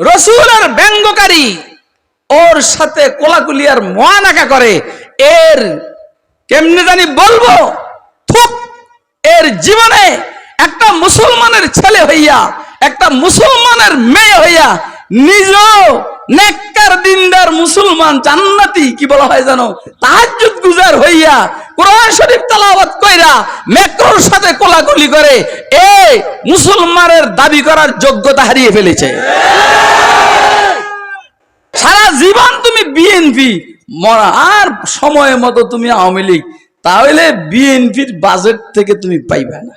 রসুলের ব্যঙ্গকারী, ওর সাথে কোলাকুলি আর মহানাকা করে, এর কেমনি জানি বলব? থুক! এর জীবনে একটা মুসলমানের ছেলে হইয়া, একটা মুসলমানের মেয়ে হইয়া নিজ নেককার দিনদার মুসলমান জান্নাতি, কি বলা হয় জানো? তাহাজ্জুদ গুজার হইয়া কোরআন শরীফ তেলাওয়াত কইরা মেক্রোর সাথে কোলাকুলি করে এ মুসলমানের দাবি করার যোগ্যতা হারিয়ে ফেলেছে। সারা জীবন তুমি বিএনপি মরা আর সময় মতো তুমি আওয়ামী লীগ, তাহলে বিএনপির বাজেট থেকে তুমি পাইবে না।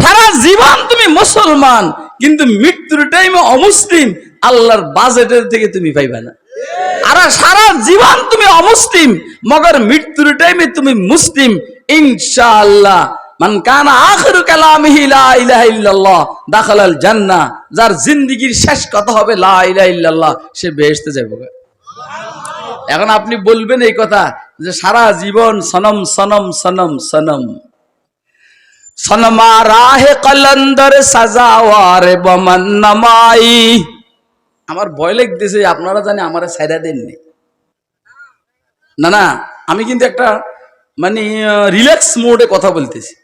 সারা জীবন তুমি মুসলমান, কিন্তু মৃত্যুর টাইমে অমুসলিম আল্লাহর বাজেটের থেকে তুমি পাইবে না। আর সারা জীবন তুমি অমুসলিম, মগর মৃত্যুর টাইমে তুমি মুসলিম। ইনশাআল্লাহ, মান কানা আখিরু কালামিহি লা ইলাহা ইল্লাল্লাহ, দাখালাল জান্নাহ, যার জিন্দেগীর শেষ কথা হবে লা ইলাহা ইল্লাল্লাহ, সে বেহেশতে যাবে এখন আপনি বলবেন এই কথা যে সারা জীবন সনম সনম সনম সনম। সनमा রাহে কলন্দর সাজাওয়ারে বমন নমাই। আমার ভয় লাগতেছে, আপনারা জানে আমার সাইডা দেননি না। না আমি কিন্তু একটা মানে রিল্যাক্স মোডে কথা বলতেছি।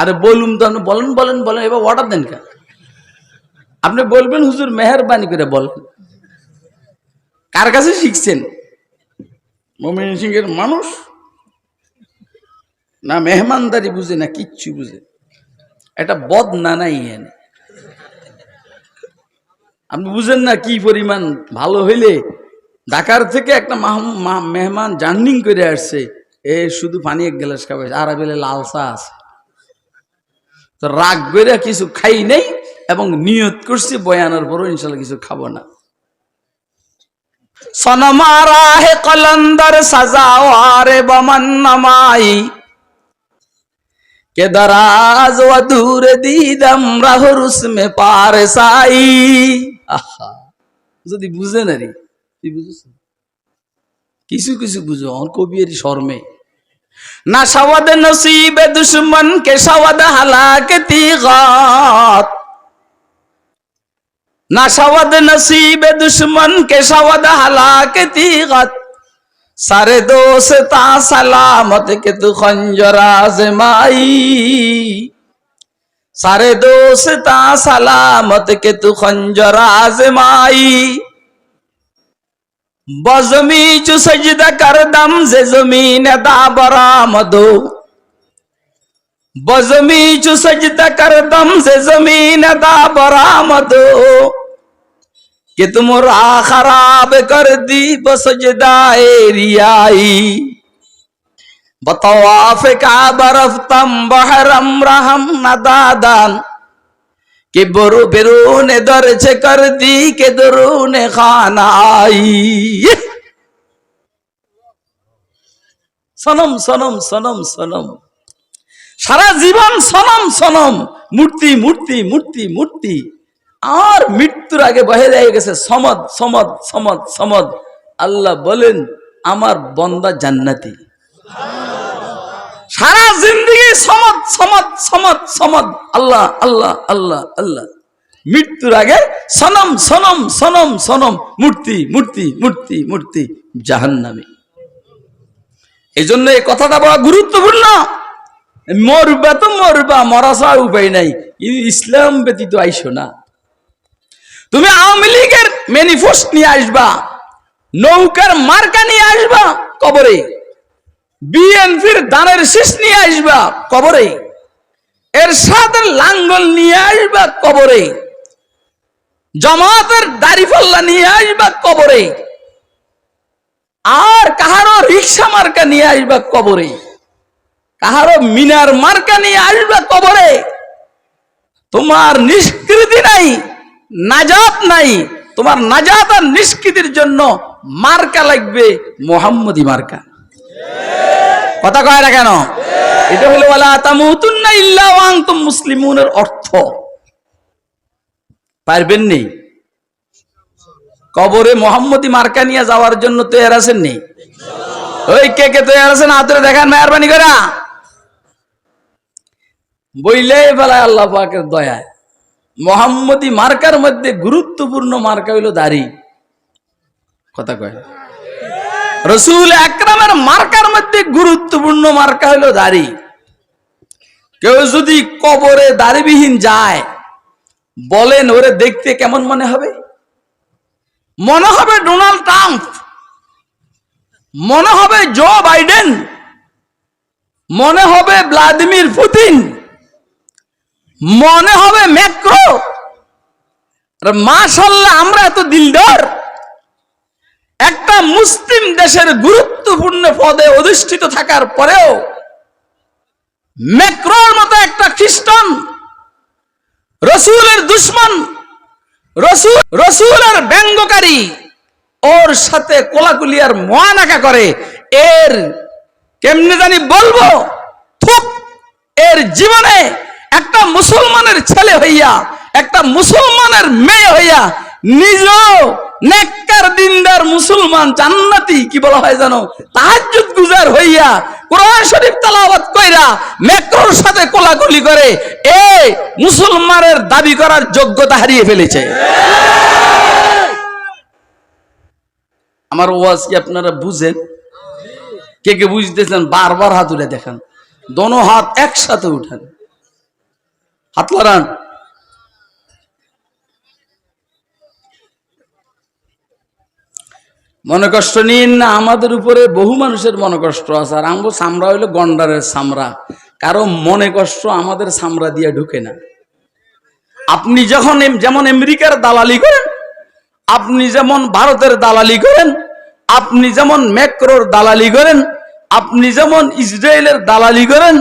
আরে বলুন তো আপনি বলেন বলেন বলেন, এবার অর্ডার দেন কেন আপনি বলবেন, হুজুর, মেহরবানি করে বলেন। কার কাছে শিখছেন? মমিন সিং এর মানুষ? না, মেহমানদারি বুঝে না, কিচ্ছু বুঝে। এটা বদ না নাই এনে আপনি বুঝেন না কি পরিমাণ ভালো হইলে? ঢাকার থেকে একটা মেহমান জার্নিং করে আসছে। এ শুধু পানি এক গ্লাস খাবে, আর বেলে লালসা আছে। তো রাগ করে কিছু খাই নেই এবং নিয়ত করছি, বয়ানোর পরও ইনশাল্লাহ কিছু খাব না। সনমারা হে কলন্দর সাজাওয়ারে বমন নমাই के दराज व दूर दीदम রাহুর উসমে পার সাই আহা যদি বুঝে না রে তুই বুঝিস কিছু কিছু বুঝো আমার কবির শর্মে না সওয়াদ নসিবে দুশ্মন কে সওয়াদ হালাকতি গাত না সওয়াদ নসিবে দুশ্মন কে সওয়াদ হালাকতি গাত सारे दोस्ता सलामत के तू खंजरा आजमाई सारे दोस्ता सलामत के तू खंजरा आजमाई बजमी चु सजदा कर दम से ज़मीन दा बरामदो। बजमी चु सजदा कर दम से ज़मीन दा बरामदो। कि तुम राह खराब कर दी बसजदाए रियाई बतवाफ का बरफ तम बहरम रहम नदादान कि बरु बिरून दर्ज कर दी के दरून खाना आई সনম সনম সনম সনম সারা জীবন সনম সনম মূর্তি মূর্তি মূর্তি মূর্তি আর মৃত্যুর আগে বহে যায় গেছে, সমদ সমদ সমদ সমদ। আল্লাহ বলেন, আমার বন্দা জান্নাতি। সারা জিন্দগি সমদ সমদ সমদ সমদ। আল্লাহ আল্লাহ আল্লাহ আল্লাহ। মৃত্যুর আগে সনম সনম সনম সনম। মূর্তি মূর্তি মূর্তি মূর্তি জাহান্নামী। এই জন্য এই কথাটা বড় গুরুত্বপূর্ণ। মরবা তো মরবা, মরা উপায় নাই। ইসলাম ব্যতীত আইসো না। তুমি আওয়ামী লীগের ম্যানিফেস্ট নিয়ে আসবা, নৌকার মার্কা নিয়ে আসবা কবরে, বিএনপির দানের শীষ নিয়ে আসবা কবরে এর সাথে লাঙ্গল নিয়ে আসবা কবরে, জমাতের দাড়িপাল্লা নিয়ে আসবা কবরে, আর কাহারো রিক্সা মার্কা নিয়ে আসবা কবরে, কাহারো মিনার মার্কা নিয়ে আসবা কবরে, তোমার নিষ্কৃতি নাই। নাজাত নাই। তোমার নাজাত আর নিষ্কৃতির জন্য মার্কা লাগবে মোহাম্মদী মার্কা। কথা কয় না কেন? এটা হলো বলা তামুতুন্না ইল্লা ওয়া আনতুম মুসলিমুনের অর্থ। পারবেন নেই কবরে মোহাম্মদী মার্কা নিয়ে যাওয়ার জন্য তৈরি আছেন নেই ওই কে কে তৈরি আছেন? হাতে দেখান মেহরবানি করা। বইলে ফেলায় আল্লাহ পাকের দয়ায়। মোহাম্মদী মার্কার মধ্যে গুরুত্বপূর্ণ মার্কা হইল দাড়ি। কথা কয়। রসুল আকরামের মার্কার মধ্যে গুরুত্বপূর্ণ মার্কা হইল দাড়ি। কেউ যদি কবরে দাড়িবিহীন যায়, বলেন, ওরে দেখতে কেমন মনে হবে? মনে হবে ডোনাল্ড ট্রাম্প। মনে হবে জো বাইডেন। মনে হবে ভ্লাদিমির পুতিন। মনে হবে ম্যাক্রো মাশাল্লাহ আমরা এত দিলদার। একটা মুসলিম দেশের গুরুত্বপূর্ণ পদে অধিষ্ঠিত থাকার পরেও ম্যাক্রোর মতো একটা খ্রিস্টান, রসুলের দুশ্মন, রসুল, রসুলের ব্যঙ্গকারী, ওর সাথে কোলাকুলি আর মহানাকা করে, এর কেমনে জানি বলব, থুক, এর জীবনে একটা মুসলমানের ছেলে হইয়া, একটা মুসলমানের মেয়ে হইয়া নিজ নেককার, দিনদার, মুসলমান, জান্নাতি, কি বলা হয় জানো? তাহাজ্জুদ গুজার হইয়া কোরআন শরীফ তেলাওয়াত কইরা মেক্রোর সাথে কোলাকুলি করে এ মুসলমানের দাবি করার যোগ্যতা হারিয়ে ফেলেছে। আমার ওয়াজ কি আপনারা বুঝেন? কে কে বুঝতেছেন? বারবার হাত উঠে দেখেন। দোনো হাত একসাথে উঠান। হাত লড়ান মনে কষ্ট নিন না, আমাদের উপরে বহু মানুষের মনে কষ্ট আছে। আর আমগো সামরা হইল গন্ডারের সামরা কারও মনে কষ্ট আমাদের সামরা দিয়ে ঢুকে না। আপনি যখন যেমন আমেরিকার দালালি করেন, আপনি যেমন ভারতের দালালি করেন, আপনি যেমন ম্যাক্রোর দালালি করেন, আপনি যেমন ইসরায়েলের দালালি করেন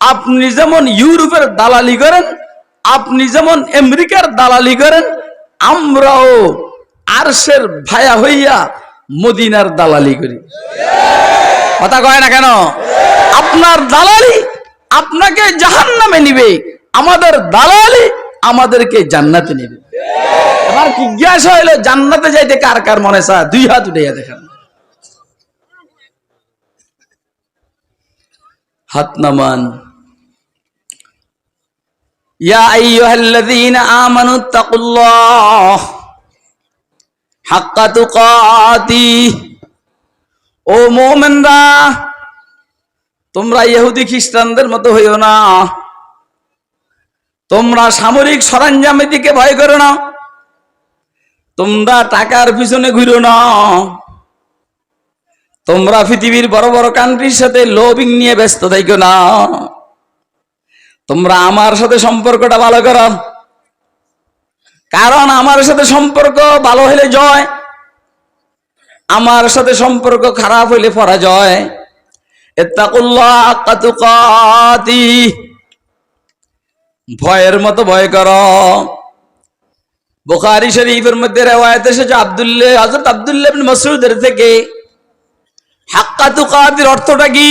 আপনি যেমন ইউরোপের দালালি করেন, আপনি যেমন আমেরিকার দালালি করেন, আমরাও আরশের ভায়া হইয়া মদিনার দালালি করি। কথা কয় না কেন? আপনার দালালি আপনাকে জাহান নামে নিবে, আমাদের দালালি আমাদেরকে জান্নাতে নেবে। এবার জিজ্ঞাসা হইল, জান্নাতে যাইতে কার কার মনে চা দুই হাত উঠাইয়া দেখান। হাত নামান ইয়া আইয়ুহাল্লাযীনা আমানু তাকুল্লাহ হাক্কা তুকাতি। ও মুমিনরা, তোমরা ইহুদি খ্রিস্টানদের মতো হইও না। তোমরা সামরিক সরঞ্জামের দিকে ভয় করো না। তোমরা টাকার পিছনে ঘুরো না। তোমরা পৃথিবীর বড় বড় কান্ট্রির সাথে লোভিং নিয়ে ব্যস্ত থাকো না। তোমরা আমার সাথে সম্পর্কটা ভালো করো। কারণ আমার সাথে সম্পর্ক ভালো হলে জয়, আমার সাথে সম্পর্ক খারাপ হইলে পরাজয়। ভয়ের মতো ভয় কর। বুখারী শরীফের মধ্যে রেওয়ায়ত এসেছে আব্দুল্লাহ, হযরত আব্দুল্লাহ ইবনে মাসউদের থেকে। হাক্কা তুকাতির অর্থটা কি?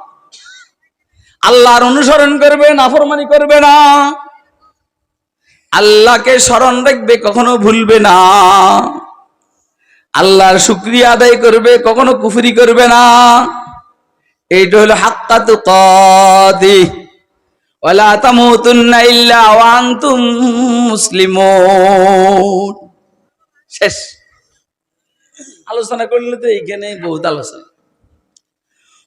আল্লাহর অনুসরণ করবে নাফরমানি করবে না। আল্লাহকে স্মরণ রাখবে, কখনো ভুলবে না। আল্লাহর শুক্রিয়া আদায় করবে, কখনো কুফরি করবে না। এইটা হলো হাক্কাতু কাদি। ওয়ালা তামুতুন্না শেষ। আলোচনা করলে তো এইখানে বহুত আলোচনা।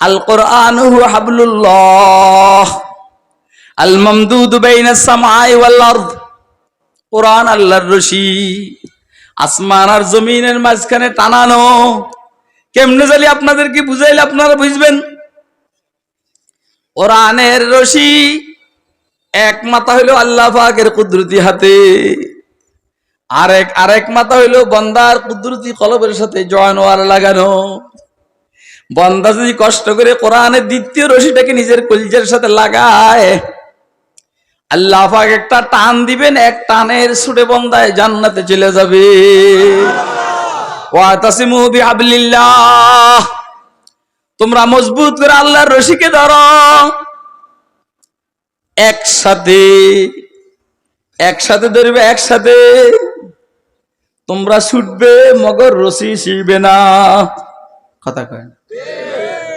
আল কোরআন আল্লাহর আসমান আর জমিনের মাঝখানে টানানো। কেমনে জালি আপনাদের কি বুঝাইলে আপনারা বুঝবেন? কোরআনের রশি এক মাথা হইল আল্লাহ পাকের কুদরতি হাতে, আরেক আরেক মাথা হইল বন্দার কুদরতি কলবের সাথে জয়ানোয়ার লাগানো। বন্দা যদি কষ্ট করে কোরআনের দ্বিতীয় রশিটাকে নিজের কলজের সাথে লাগায়, আল্লাহ একটা টান দিবেন, এক টানের ছুটে বন্দায় জান্নাতে চলে যাবে। তোমরা মজবুত করে আল্লাহর রশিকে ধরো। একসাথে একসাথে ধরবে, একসাথে। তোমরা ছুটবে, মগর রশি ছিড়বে না। কথা কয়।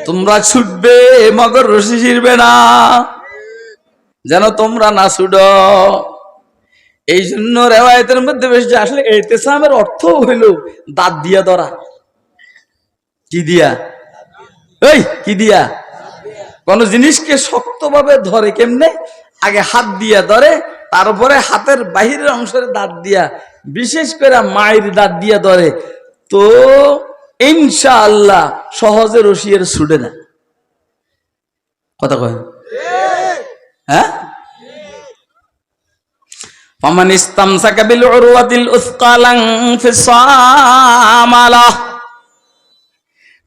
তোমরা ছুটবে, মগর রশি ছিড়বে না। যেন তোমরা না ছুট। এই জন্য রেওয়ায়তের মধ্যে বেশ যে আসলে এতেসামের অর্থ হইল দাঁত দিয়া ধরা। কি দিয়া? এই, কি দিয়া? কোন জিনিসকে শক্তভাবে ধরে কেমনে? আগে হাত দিয়া ধরে, তারপরে হাতের বাহিরের অংশের দাঁত দিয়া, বিশেষ করে মায়ের দাঁত দিয়া ধরে। তো ইনশাআল্লাহ সহজে রশিয়ের ছুটে না কথা কয় হ্যাঁ فمن استمسك بالعروة الأثقى لا انفصام له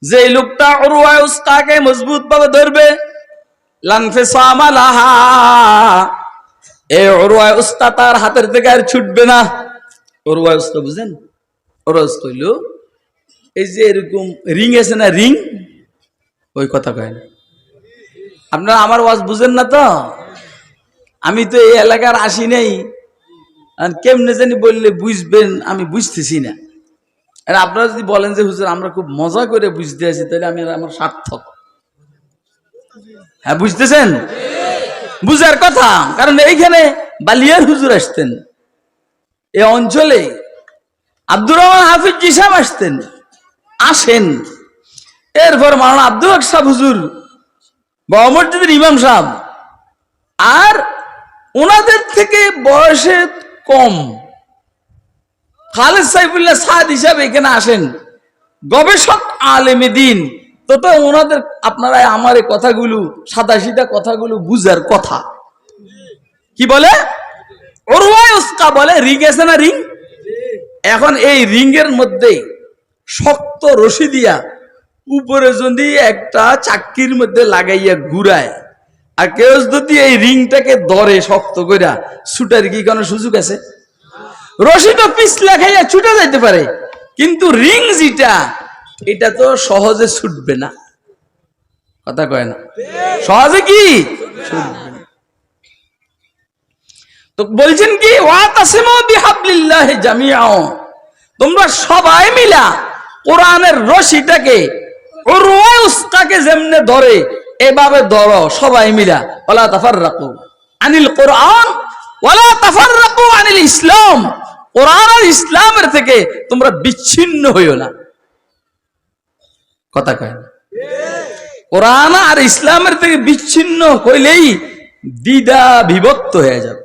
যে লোকটা উরওয়া উস্কাকে মজবুত ভাবে ধরবে লানফিসাম লাহা এই উরওয়া উস্কা তার হাতের থেকে আর ছুটবে না উরওয়া উস্কা বুঝেন উরওয়া উস্কা হইল এই যে এরকম রিং আছে না রিং ওই কথা কয় না। আপনারা আমার ওয়াজ বুঝেন না তো? আমি তো এই এলাকার আসি নাই। কেমনে জানি বললে বুঝবেন, আমি বুঝতেছি না। আর আপনারা যদি বলেন যে, হুজুর, আমরা খুব মজা করে বুঝতে আছি, তাহলে আমি আমার সার্থক। হ্যাঁ বুঝতেছেন? বুঝার কথা, কারণ এইখানে বালিয়ার হুজুর আসতেন। এই অঞ্চলে আব্দুর রহমান হাফিজ জিসাম আসতেন। আসেন। এরপর মারানা আব্দুল সাহ হুজুর মসজিদের ইমাম সাহেব, আর ওনাদের থেকে বয়সে কম। খালেদ সাইফুল্লাহ সাদ হিসাবে এখানে আসেন। গবেষক আলেমে দিন। তো তো ওনাদের আপনারা আমার এই কথাগুলো সাদা সিধা কথাগুলো বুঝার কথা। কি বলে? ওরওয়াই উস্কা বলে, রিং আছে না রিং? এখন এই রিংয়ের মধ্যে শক্ত রশি দিয়া উপরে যদি একটা চাক্কির মধ্যে লাগাইয়া ঘুরায়, আর কেউ যদি এই রিংটাকে ধরে শক্ত কইরা, ছুটার কি কোনো সুযোগ আছে? রশিটা পিছলা খাইয়া ছুটে যাইতে পারে, কিন্তু রিং যেটা, এটা তো সহজে ছুটবে না। কথা কয় না? সহজে কি। তো বলছেন কি ওয়াতাসিমু বিহাবলিল্লাহ জামিআও। তোমরা সবাই মিলা কোরআনের রশিটাকে উরওয়া উস্তাকে যেমনে ধরে, এভাবে ধরো সবাই মিলা। ওয়ালা তাফাররাকু আনিল কোরআন, ওয়ালা তাফাররাকু আনিল ইসলাম। কোরআন আর ইসলামের থেকে তোমরা বিচ্ছিন্ন হইও না। কথা কয় না? কোরআন আর ইসলামের থেকে বিচ্ছিন্ন হইলেই দ্বিধা বিভক্ত হয়ে যাবে।